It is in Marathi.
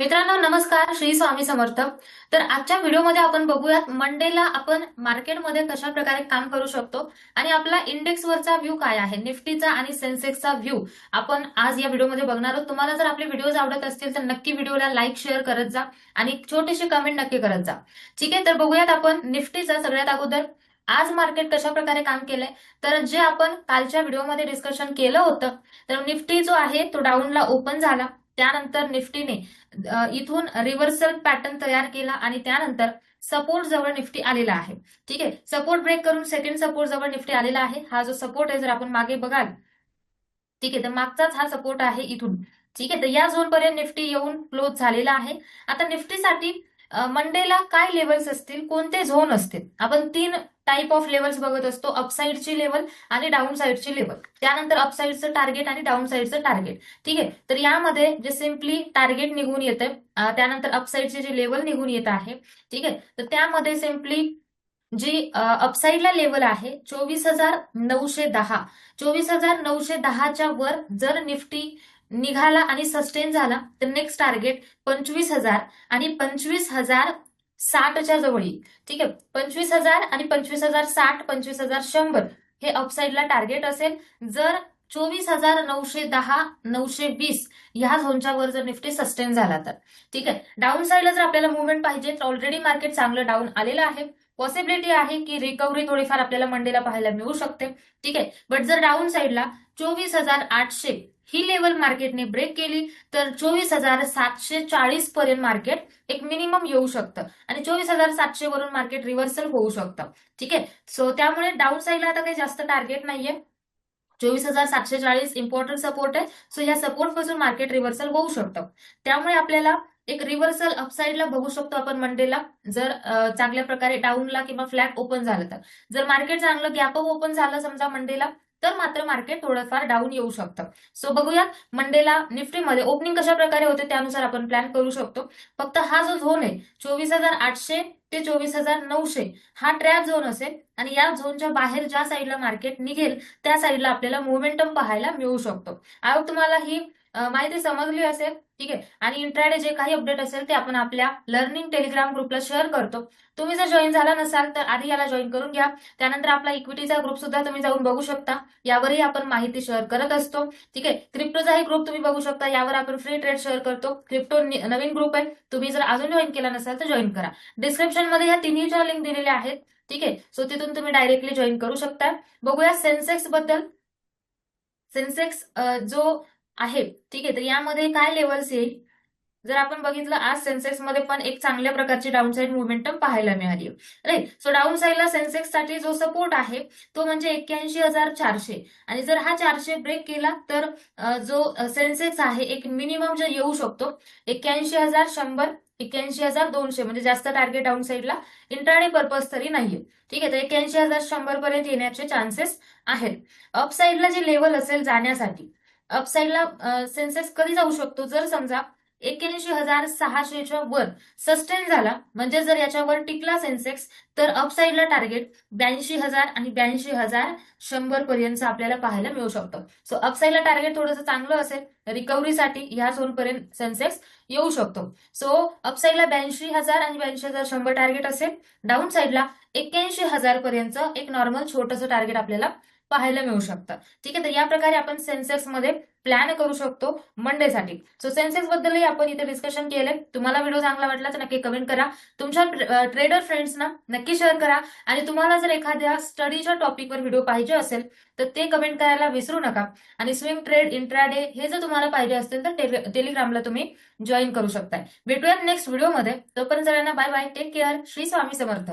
मित्रांनो नमस्कार. श्री स्वामी समर्थ. तर आजच्या व्हिडिओमध्ये आपण बघूयात मंडेला आपण मार्केटमध्ये कशा प्रकारे काम करू शकतो आणि आपला इंडेक्सवरचा व्ह्यू काय आहे निफ्टीचा आणि सेन्सेक्सचा व्ह्यू आपण आज या व्हिडिओमध्ये बघणार आहोत. तुम्हाला जर आपले व्हिडिओज आवडत असतील तर नक्की व्हिडिओला लाईक शेअर करत जा आणि छोटीशी कमेंट नक्की करत जा. ठीक आहे तर बघूयात आपण निफ्टीचा सगळ्यात अगोदर. आज मार्केट कशा प्रकारे काम केलंय? तर जे आपण कालच्या व्हिडिओमध्ये डिस्कशन केलं होतं तर निफ्टी जो आहे तो डाऊनला ओपन झाला. त्यानंतर निफ्टीने इथून रिव्हर्सल पॅटर्न तयार केला आणि त्यानंतर सपोर्ट जवळ निफ्टी आलेला आहे. ठीक आहे? सपोर्ट ब्रेक करून सेकंड सपोर्ट जवळ निफ्टी आलेला आहे. हा जो सपोर्ट आहे जर आपण मागे बघाल ठीक आहे? तर मागचाच हा सपोर्ट आहे इथून. ठीक आहे? तर या झोन पर्यंत निफ्टी येऊन क्लोज झालेला आहे. आता निफ्टीसाठी मंडेला काय लेवल्स असतील कोणते झोन असतील? आपण तीन टाईप ऑफ लेवल्स बघत असतो अपसाईडची लेवल आणि डाऊन साईडची लेवल त्यानंतर अपसाईडचं टार्गेट आणि डाऊन साईडचं टार्गेट ठीक आहे? तर यामध्ये जे सिम्पली टार्गेट निघून येतं त्यानंतर अपसाईडचे जे लेवल निघून येत आहे ठीक आहे? तर त्यामध्ये सिम्पली जी अपसाईडला लेवल आहे चोवीस हजार नऊशे दहा. चोवीस हजार नऊशे दहाच्या वर जर निफ्टी निघाला आणि सस्टेन झाला तर नेक्स्ट टार्गेट पंचवीस हजार आणि पंचवीस हजार साठच्या जवळ. येईल ठीक आहे? पंचवीस हजार आणि पंचवीस हजार साठ पंचवीस हजार शंभर हे अपसाईडला टार्गेट असेल. जर चोवीस हजार नऊशे दहा नऊशे वीस ह्या झोनच्या वर जर निफ्टी सस्टेन झाला तर. ठीक आहे? डाऊन साईडला जर आपल्याला मुवमेंट पाहिजे तर ऑलरेडी मार्केट चांगलं डाऊन आलेलं आहे. पॉसिबिलिटी आहे की रिकव्हरी थोडीफार आपल्याला मंडेला पाहायला मिळू शकते. ठीक आहे? बट जर डाऊन साईडला चोवीस हजार आठशे ही लेवल मार्केटने ब्रेक केली तर चोवीस हजार सातशे चाळीस पर्यंत मार्केट एक मिनिमम येऊ शकतं. आणि चोवीस हजार सातशे वरून मार्केट रिव्हर्सल होऊ शकतं. ठीक? आहे सो त्यामुळे डाऊन साईडला आता काही जास्त टार्गेट नाहीये. चोवीस हजार सातशे चाळीस इम्पॉर्टंट सपोर्ट आहे. सो या सपोर्टपासून मार्केट रिव्हर्सल होऊ शकतं. त्यामुळे आपल्याला एक रिव्हर्सल अपसाईडला बघू शकतो आपण मंडेला. जर चांगल्या प्रकारे डाऊनला किंवा फ्लॅट ओपन झालं तर. जर मार्केट चांगलं गॅप ओपन झालं समजा मंडेला तर मात्र मार्केट थोडंफार डाऊन येऊ शकतं. सो बघूयात मंडेला निफ्टीमध्ये ओपनिंग कशा प्रकारे होते त्यानुसार आपण प्लॅन करू शकतो. फक्त हा जो झोन आहे चोवीस हजार आठशे ते चोवीस हजार नऊशे हा ट्रॅप झोन असेल आणि या झोनच्या बाहेर ज्या साईडला मार्केट निघेल त्या साईडला आपल्याला मोमेंटम पाहायला मिळू शकतो. आयोग तुम्हाला ही माहिती समजली असेल ठीक आहे? आणि इंट्राडे जे काही अपडेट असेल ते आपण आपल्या लर्निंग टेलिग्राम ग्रुपला शेअर करतो. तुम्ही जर जॉईन झाला नसाल तर आधी याला जॉईन करून घ्या. त्यानंतर आपला इक्विटीचा ग्रुप सुद्धा तुम्ही जाऊन बघू शकता. यावरही आपण माहिती शेअर करत असतो ठीक आहे? क्रिप्टोचाही ग्रुप तुम्ही बघू शकता. यावर आपण फ्री ट्रेड शेअर करतो. क्रिप्टो नवीन ग्रुप आहे. तुम्ही जर अजून जॉईन केला नसाल तर जॉईन करा. डिस्क्रिप्शनमध्ये या तिन्हीच्या लिंक दिलेल्या आहेत ठीक आहे? सो तिथून तुम्ही डायरेक्टली जॉईन करू शकता. बघूया सेन्सेक्सबद्दल. सेन्सेक्स जो आहे. ठीक आहे तर यामध्ये काय लेवल्स येईल? जर आपण बघितलं आज सेन्सेक्समध्ये पण एक चांगल्या प्रकारची डाऊन साईड मुवमेंटम पाहायला मिळाली. राईट सो डाऊन साईडला सेन्सेक्ससाठी जो सपोर्ट आहे तो म्हणजे एक्क्याऐंशी हजार चारशे. आणि जर हा चारशे ब्रेक केला तर जो सेन्सेक्स आहे एक मिनिमम जे येऊ शकतो एक्क्याऐंशी हजार शंभर एक्क्याऐंशी हजार दोनशे. म्हणजे जास्त टार्गेट डाऊन साईडला इंट्राडे पर्पज तरी नाहीये. ठीक आहे तर एक्क्याऐंशी हजार शंभर पर्यंत येण्याचे चान्सेस आहेत. अपसाईडला जे लेवल असेल जाण्यासाठी अपसाईडला सेन्सेस सेन्सेक्स कधी जाऊ शकतो? जर समजा एक्क्याऐंशी हजार सहाशेच्या वर सस्टेन झाला म्हणजे जर याच्यावर टिकला सेन्सेक्स तर अपसाईडला टार्गेट ब्याऐंशी हजार आणि ब्याऐंशी हजार शंभर पर्यंत आपल्याला पाहायला मिळू शकतं. सो अपसाईडला टार्गेट थोडंसं चांगलं असेल रिकव्हरीसाठी ह्या झोन पर्यंत सेन्सेक्स येऊ शकतो. सो अपसाईडला ब्याऐंशी हजार आणि ब्याऐंशी हजार शंभर टार्गेट असेल. डाऊन साईडला एक्क्याऐंशी हजार पर्यंत एक नॉर्मल छोटंसं टार्गेट आपल्याला पाहायला मिळू शकतं ठीक आहे तर या प्रकारे आपण सेन्सेक्समध्ये प्लॅन करू शकतो मंडेसाठी सो सेन्सेक्स बद्दलही आपण इथे डिस्कशन केलंय. तुम्हाला व्हिडिओ चांगला वाटला तर नक्की कमेंट करा. तुमच्या ट्रेडर फ्रेंड्सना नक्की शेअर करा. आणि तुम्हाला जर एखाद्या स्टडीच्या टॉपिकवर व्हिडिओ पाहिजे असेल तर ते कमेंट करायला विसरू नका. आणि स्विंग ट्रेड इंट्राडे हे जर तुम्हाला पाहिजे असेल तर टेलिग्रामला तुम्ही जॉईन करू शकताय. भेटूयात नेक्स्ट व्हिडिओमध्ये तोपर्यंत सगळ्यांना bye bye take care Shri Swami Samarth.